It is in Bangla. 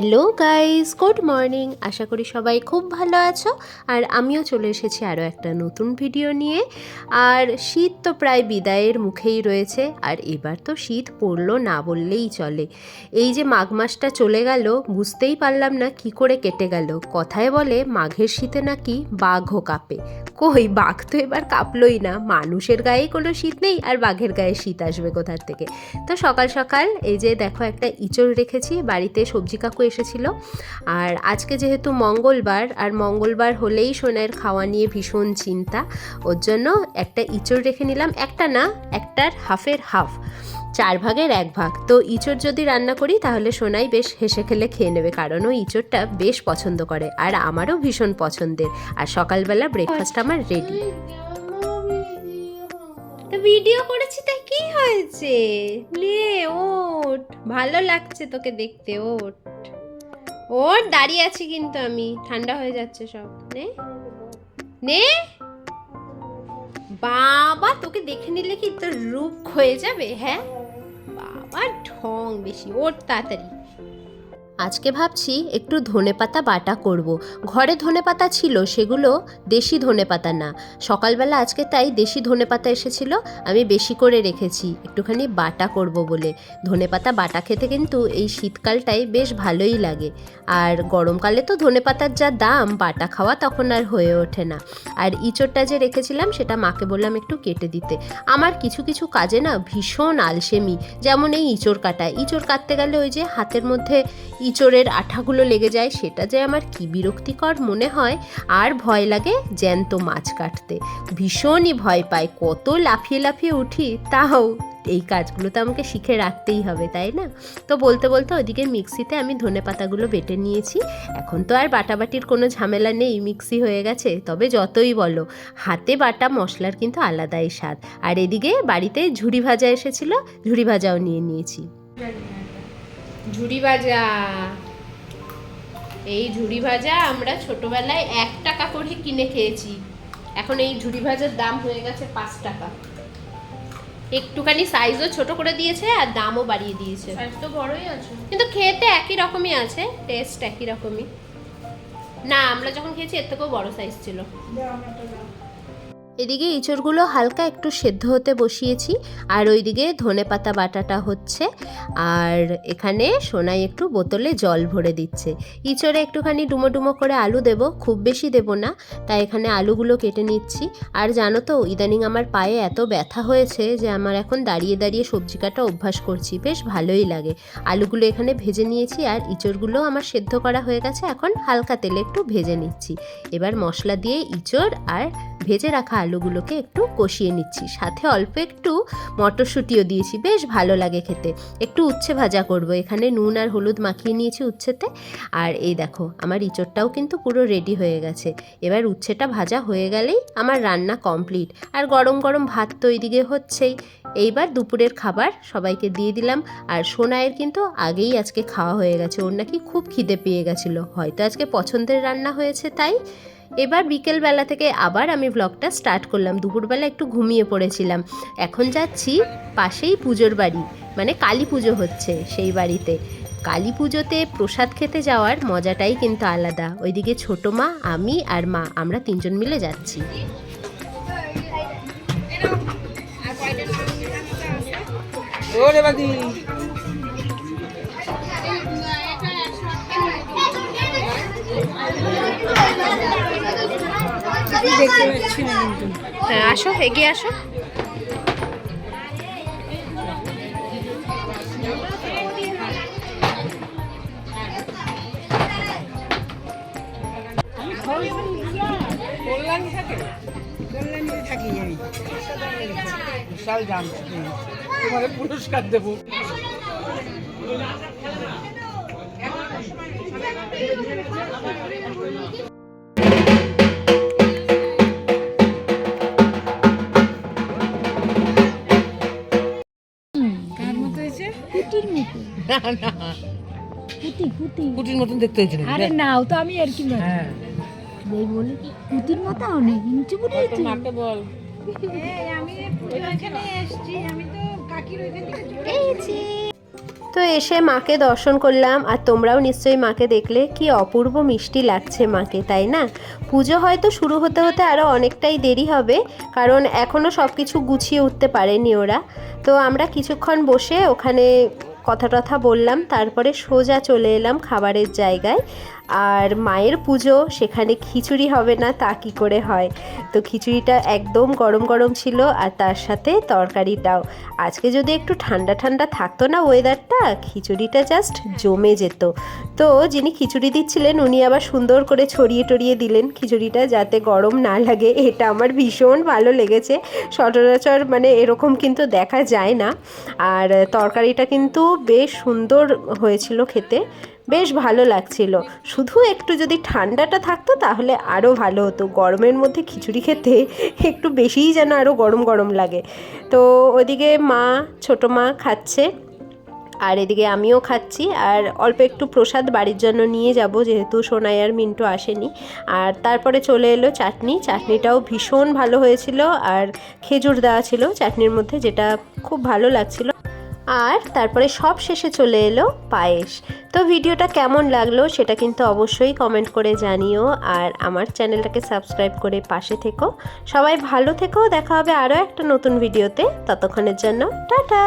Hello guys, good morning. আশা করি সবাই খুব ভালো আছো। আর আমিও চলে এসেছি আরও একটা নতুন ভিডিও নিয়ে। আর শীত তো প্রায় বিদায়ের মুখেই রয়েছে। আর এবার তো শীত পড়ল না বললেই চলে। এই যে মাঘ মাসটা চলে গেল, বুঝতেই পারলাম না কি করে কেটে গেল। কথায় বলে, মাঘের শীতে নাকি বাঘও কাঁপে। কই, বাঘ তো এবার কাঁপলোই না। মানুষের গায়ে কোনো শীত নেই আর বাঘের গায়ে শীত আসবে কোথার থেকে? তো সকাল সকাল এই যে দেখো একটা ইঁচড় রেখেছি, বাড়িতে সবজি কাকু এসেছিল। আর আজকে যেহেতু মঙ্গলবার, আর মঙ্গলবার হলেই সোনার খাওয়া নিয়ে ভীষণ চিন্তা। ওর জন্য একটা ইঁচড় রেখে নিলাম। একটা না, একটার হাফের হাফ। চার ভাগের এক ভাগ। তো ইঁচড় যদি রান্না করি, তাহলে সোনাই বেশ হেসে খেলে খেয়ে নেবে, কারণ ও ইঁচড়টা বেশ পছন্দ করে, আর আমারও ভীষণ পছন্দের। আর সকালবেলা ব্রেকফাস্ট আমার রেডি ভিডিও করেছি, তাই কি হয়েছে? নে ওঠ। ভালো লাগছে তোকে দেখতে, ওঠ। ওঠ দাঁড়িয়ে আছি কিন্তু আমি। ঠান্ডা হয়ে যাচ্ছে সব। নে। নে। বাবা, তোকে দেখে নিলে কি তোর রূপ হয়ে যাবে হ্যাঁ? বাবা ঢং বেশি, ওর তাড়াতাড়ি। আজকে ভাবছি একটু ধনেপাতা বাটা করব। ঘরে ধনেপাতা ছিল, সেগুলো দেশি ধনেপাতা না। সকালবেলা আজকে তাই দেশি ধনেপাতা এসেছিল, আমি বেশি করে রেখেছি, একটুখানি বাটা করব বলে। ধনেপাতা বাটা খেতে কিন্তু এই শীতকালটাই বেশ ভালোই লাগে। আর গরমকালে তো ধনেপাতার যা দাম, বাটা খাওয়া তখন আর হয়ে ওঠে না। আর ইঁচড়টা যে রেখেছিলাম, সেটা মাকে বললাম একটু কেটে দিতে। আমার কিছু কিছু কাজে না ভীষণ আলসেমি, যেমন এই ইঁচড় কাটা। ইঁচড় কাটতে গেলে ওই যে হাতের মধ্যে ইঁচড়ের আঠাগুলো লেগে যায়, সেটা যে আমার কি বিরক্তিকর মনে হয়। আর ভয় লাগে জ্যান্ত মাছ কাটতে। ভীষণই ভয় পায় কত লাফিয়ে লাফিয়ে উঠি, তাও এই কাজগুলো তো আমাকে শিখে রাখতেই হবে, তাই না? তো বলতে বলতে ওদিকে মিক্সিতে আমি ধনে পাতাগুলো বেটে নিয়েছি। এখন তো আর বাটাবাটির কোনো ঝামেলা নেই, মিক্সি হয়ে গেছে। তবে যতই বলো, হাতে বাটা মশলার কিন্তু আলাদাই স্বাদ। আর এদিকে বাড়িতে ঝুড়ি ভাজা এসেছিল, ঝুড়ি ভাজাও নিয়ে নিয়েছি। ঝুড়ি ভাজা। এই ঝুড়ি ভাজা আমরা ছোটবেলায় এক টাকা করে কিনে খেয়েছি। এখন এই ঝুড়ি ভাজার দাম হয়ে গেছে পাঁচ টাকা। একটুখানি সাইজও ছোট করে দিয়েছে আর দামও বাড়িয়ে দিয়েছে। তো বড়ই আছে। কিন্তু খেতে একই রকমই আছে টেস্ট একই রকমই। না আমরা যখন খেয়েছি এর থেকেও বড় সাইজ ছিল। এদিকে ইঁচড়গুলো হালকা একটু সেদ্ধ হতে বসিয়েছি, আর ওইদিকে ধনে পাতা বাটাটা হচ্ছে। আর এখানে সোনাই একটু বোতলে জল ভরে দিচ্ছে। ইঁচড়ে একটুখানি ডুমো ডুমো করে আলু দেব, খুব বেশি দেব না, তাই এখানে আলুগুলো কেটে নিচ্ছি। আর জানো তো, ইদানিং আমার পায়ে এত ব্যথা হয়েছে যে আমার এখন দাঁড়িয়ে দাঁড়িয়ে সবজি কাটা অভ্যাস করছি, বেশ ভালোই লাগে। আলুগুলো এখানে ভেজে নিয়েছি, আর ইঁচড়গুলো আমার সেদ্ধ করা হয়ে গেছে, এখন হালকা তেলে একটু ভেজে নিচ্ছি। এবার মশলা দিয়ে ইঁচড় আর ভেজে রাখা আলুগুলোকে একটু কষিয়ে নিচ্ছি। সাথে অল্প একটু মটরশুঁটিও দিয়েছি। বেশ ভালো লাগে খেতে। একটু উচ্ছে ভাজা করব। এখানে নুন আর হলুদ মাখিয়ে নিয়েছি উচ্ছেতে। আর এই দেখো, আমার ইঁচড়টাও কিন্তু পুরো রেডি হয়ে গেছে। এবার উচ্ছেটা ভাজা হয়ে গেলেই আমার রান্না কমপ্লিট আর গরম গরম ভাত তো এইদিকে হচ্ছেই। এইবার দুপুরের খাবার সবাইকে দিয়ে দিলাম। আর সোনায়ের কিন্তু আগেই আজকে খাওয়া হয়ে গেছে। ওর নাকি খুব খিদে পেয়ে গেছিল। হয়তো আজকে পছন্দের রান্না হয়েছে তাই। এবার বিকেলবেলা থেকে আবার আমি ব্লগটা স্টার্ট করলাম। দুপুরবেলা একটু ঘুমিয়ে পড়েছিলাম। এখন যাচ্ছি পাশেই পুজোর বাড়ি মানে কালী পুজো হচ্ছে সেই বাড়িতে। কালী পুজোতে প্রসাদ খেতে যাওয়ার মজাটাই কিন্তু আলাদা। ওইদিকে ছোটো মা, আমি আর মা, আমরা তিনজন মিলে যাচ্ছি। ওরে দেখতে পাচ্ছি না কিন্তু। হ্যাঁ আসো এগিয়ে আসো। জাম পুরস্কার দেবো না না কুটি কুটি কুটির মতন দেখতে হয়েছে নাকি? আরে নাও তো আমি আর কি হ্যাঁ। এই বলে কুটির মতো অনেক ইঞ্চি মাকে বল। আমি এখানে এসেছি আমি তো কাকির ওইখান থেকে তো এসে মাকে দর্শন করলাম আর তোমরাও নিশ্চয়ই মাকে দেখলে কি অপূর্ব মিষ্টি লাগছে মাকে তাই না? পুজো হয়তো শুরু হতে হতে আরও অনেকটাই দেরি হবে কারণ এখনও সব কিছু গুছিয়ে উঠতে পারেনি ওরা। তো আমরা কিছুক্ষণ বসে ওখানে কথা টথা বললাম, তারপরে সোজা চলে এলাম খাবারের জায়গায়। আর মায়ের পুজো, সেখানে খিচুড়ি হবে না, তা কী করে হয়? তো খিচুড়িটা একদম গরম গরম ছিল, আর তার সাথে তরকারিটাও। আজকে যদি একটু ঠান্ডা ঠান্ডা থাকতো না ওয়েদারটা খিচুড়িটা জাস্ট জমে যেত। তো যিনি খিচুড়ি দিচ্ছিলেন, উনি আবার সুন্দর করে ছড়িয়ে টড়িয়ে দিলেন খিচুড়িটা যাতে গরম না লাগে। এটা আমার ভীষণ ভালো লেগেছে। সচরাচর মানে এরকম কিন্তু দেখা যায় না। আর তরকারিটা কিন্তু বেশ সুন্দর হয়েছিল খেতে। বেশ ভালো লাগছিল। শুধু একটু যদি ঠান্ডাটা থাকতো তাহলে আরও ভালো হতো। গরমের মধ্যে খিচুড়ি খেতে একটু বেশিই যেন আরও গরম গরম লাগে। তো ওদিকে মা, ছোটো মা খাচ্ছে। আর এদিকে আমিও খাচ্ছি আর অল্প একটু প্রসাদ বাড়ির জন্য নিয়ে যাব, যেহেতু সোনাই আর মিন্টু আসেনি। আর তারপরে চলে এলো চাটনি। চাটনিটাও ভীষণ ভালো হয়েছিল আর খেজুর দেওয়া ছিল চাটনির মধ্যে, যেটা খুব ভালো লাগছিল। আর তারপরে সব শেষে চলে এলো পায়েস। তো ভিডিওটা কেমন লাগল সেটা কিন্তু অবশ্যই কমেন্ট করে জানিও আর আমার চ্যানেলটাকে সাবস্ক্রাইব করে পাশে থেকো। সবাই ভালো থেকো, দেখা হবে আরও একটা নতুন ভিডিওতে। ততক্ষণের জন্য টাটা!